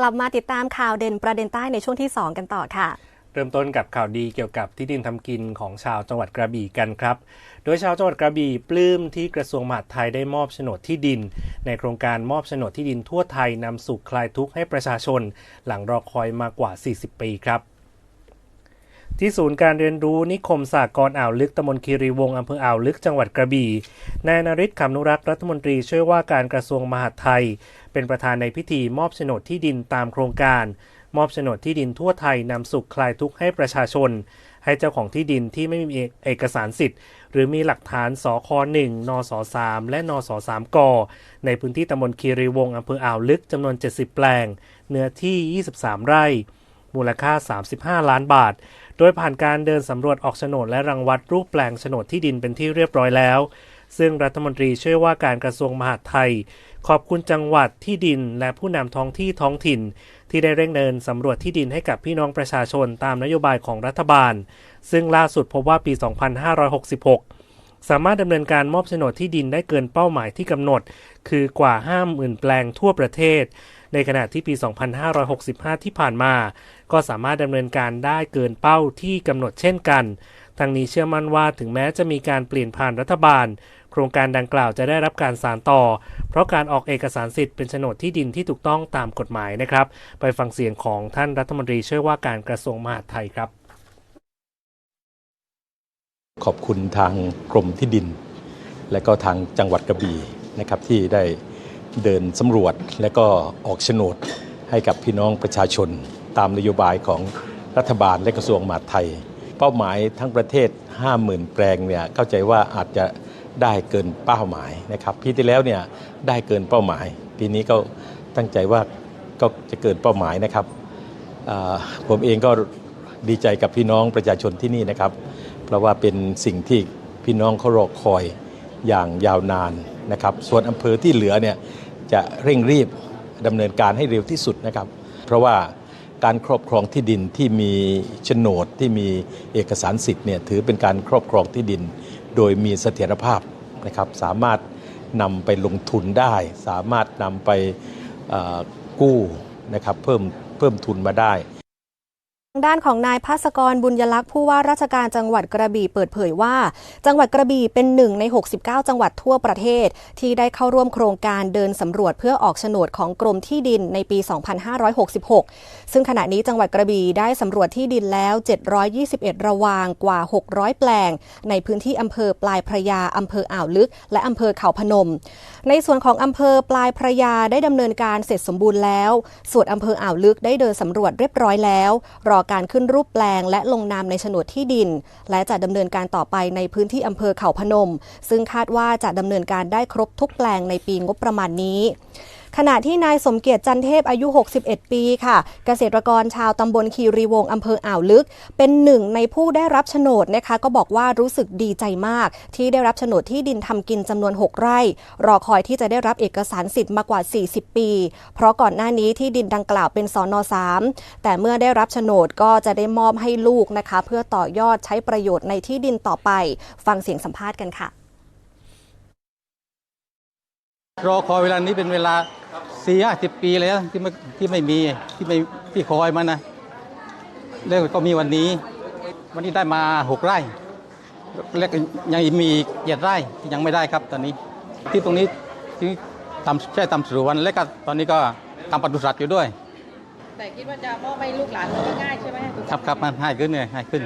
กลับมาติดตามข่าวเด่นประเด็นใต้ในช่วงที่ 2 กันต่อค่ะ เริ่มต้นกับข่าวดีเกี่ยวกับที่ดินทำกินของชาวจังหวัดกระบี่กันครับ โดยชาวจังหวัดกระบี่ปลื้มที่กระทรวงมหาดไทยได้มอบโฉนดที่ดิน ในโครงการมอบโฉนดที่ดินทั่วไทยนำสู่คลายทุกข์ให้ประชาชน หลังรอคอยมากว่า 40 ปีครับ ที่ศูนย์การเรียนรู้นิคมสากรณ์อ่าวลึกตำบลคีรีวงศ์อำเภออ่าวลึกจังหวัดกระบี่ นายนริศคำนุรักษ์รัฐมนตรีช่วยว่าการกระทรวงมหาดไทย เป็นประธานในพิธีมอบโฉนดที่ดินตามโครงการ มอบโฉนดที่ดินทั่วไทยนำสุขคลายทุกข์ให้ประชาชน ให้เจ้าของที่ดินที่ไม่มีเอกสารสิทธิ์ หรือมีหลักฐานสค1นส3และนส3กในพื้นที่ตำบลคีรีวงศ์อำเภออ่าวลึกจำนวน 70 แปลง เนื้อที่ 23 ไร่ มูลค่า 35 ล้านบาท โดยผ่านการเดินสำรวจออกโฉนดและรังวัดรูปแปลงโฉนดที่ดินเป็นที่เรียบร้อยแล้ว ซึ่งรัฐมนตรีช่วยว่าการกระทรวงมหาดไทย ขอบคุณจังหวัดที่ดิน และผู้นำท้องที่ท้องถิ่น ที่ได้เร่งเดินสำรวจที่ดินให้กับพี่น้องประชาชนตามนโยบายของรัฐบาล ซึ่งล่าสุดพบว่าปี 2566สามารถดำเนินการมอบโฉนดที่ดินได้เกินเป้าหมายที่กำหนด คือกว่า 50,000 แปลงทั่วประเทศ ในขณะที่ปี 2565 ที่ผ่านมา ก็สามารถดำเนินการได้เกินเป้าที่กำหนดเช่นกันทางนี้เชื่อมั่นว่าถึงแม้จะมีการเปลี่ยนผ่านรัฐบาล โครงการดังกล่าวจะได้รับการสานต่อ เพราะการออกเอกสารสิทธิ์เป็นโฉนดที่ดินที่ถูกต้องตามกฎหมายนะครับ ไปฟังเสียงของท่านรัฐมนตรีช่วยว่าการกระทรวงมหาดไทยครับ ขอบคุณทางกรมที่ดิน และก็ทางจังหวัดกระบี่นะครับที่ได้ เดินสำรวจและก็ออกโฉนดให้กับพี่น้องประชาชน ตามนโยบายของรัฐบาลและกระทรวงมหาดไทย เป้าหมายทั้งประเทศ 50,000 แปลงเนี่ยเข้าใจว่าอาจจะได้เกินเป้าหมายนะครับปีที่แล้วเนี่ยได้เกินเป้าหมาย ปีนี้ก็ตั้งใจว่าก็จะเกินเป้าหมายนะครับผมเองก็ดีใจกับพี่น้องประชาชนที่นี่นะครับ เพราะว่าเป็นสิ่งที่พี่น้องเขารอคอยอย่างยาวนานนะครับ ส่วนอำเภอที่เหลือเนี่ย จะเร่งรีบดำเนินการให้เร็วที่สุดนะครับ เพราะว่าการครอบครองที่ดินที่มีโฉนดที่มีเอกสารสิทธิ์เนี่ยถือเป็นการครอบครองที่ดิน โดยมีเสถียรภาพนะครับสามารถนำไปลงทุนได้ สามารถนำไปกู้นะครับเพิ่มเพิ่มทุนมาได้ ด้านของนายภาสกรบุญยลักษณ์ผู้ว่าราชการจังหวัดกระบี่เปิดเผยว่า จังหวัดกระบี่เป็นหนึ่งใน 69 จังหวัดทั่วประเทศ ที่ได้เข้าร่วมโครงการเดินสำรวจเพื่อออกโฉนดของกรมที่ดินในปี 2566 ซึ่งขณะนี้จังหวัดกระบี่ได้สำรวจที่ดินแล้ว 721 ระวางกว่า 600 แปลง ในพื้นที่อำเภอปลายพระยาอำเภออ่าวลึก และอำเภอเขาพนม ในส่วนของอำเภอปลายพระยาได้ดำเนินการเสร็จสมบูรณ์แล้ว ส่วนอำเภออ่าวลึกได้เดินสำรวจเรียบร้อยแล้วรอการขึ้นรูปแปลง และลงนามในโฉนดที่ดิน และจะดำเนินการต่อไปในพื้นที่อำเภอเขาพนม ซึ่งคาดว่าจะดำเนินการได้ครบทุกแปลงในปีงบประมาณนี้ ขณะที่นายสมเกียรติจันเทพอายุ 61 ปีค่ะ เกษตรกรชาวตำบลคีรีวงอำเภออ่าวลึก เป็นหนึ่งในผู้ได้รับโฉนดนะคะ ก็บอกว่ารู้สึกดีใจมาก ที่ได้รับโฉนดที่ดินทำกินจำนวน 6 ไร่ รอคอยที่จะได้รับเอกสารสิทธิ์มากว่า 40 ปี เพราะก่อนหน้านี้ที่ดินดังกล่าวเป็นสอนอ3แต่เมื่อได้รับโฉนดก็จะได้มอบให้ลูกนะคะ เพื่อต่อยอดใช้ประโยชน์ในที่ดินต่อไป ฟังเสียงสัมภาษณ์กันค่ะ รอคอยเวลานี้เป็นเวลาสี่ห้าสิบปีแล้วที่ไม่ที่ไม่มีที่ไม่ที่คอยมันนะแล้วก็มีวันนี้ วันนี้ได้มาหกไร่แล้วก็ยังมีอีกเจ็ดไร่ที่ยังไม่ได้ครับตอนนี้ ที่ตรงนี้ที่ทำแค่ทำสวนและก็ตอนนี้ก็ทำปศุสัตว์อยู่ด้วย แต่คิดว่าจะมอบให้ลูกหลานมันก็ง่ายใช่ไหมครับครับมันง่ายขึ้นเลยง่ายขึ้น